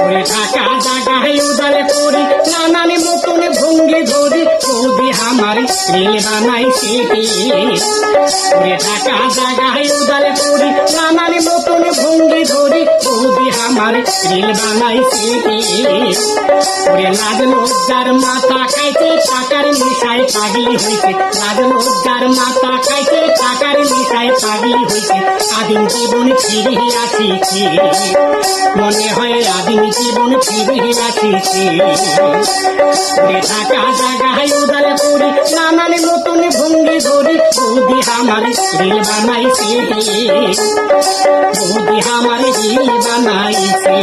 ওরে ঢাকা জাগায় উদারে করি নানান মতন ভঙ্গি ধরি বৌদি আমার রিল বানাইছে ওরে ঢাকা জাগায় উদারে করি নানান মতন ভঙ্গি ধরি বৌদি আমার রিল বানাইছে ওরে লাজ লজ্জার মাথা খাইছে, টাকার নিশায় পাগলি হইছে লাজ লজ্জার মাথা খাইছে পাগলি হইছে আদিম জীবন ফিরে আসিছে। মনে হয় আদিম জীবন ফিরে আসিছে। ঢাকা জাগায় উদার করি নানান নতুন ভঙ্গি ধরি বৌদি আমার রিল বানাইছে। বৌদি আমার রিল বানাইছে।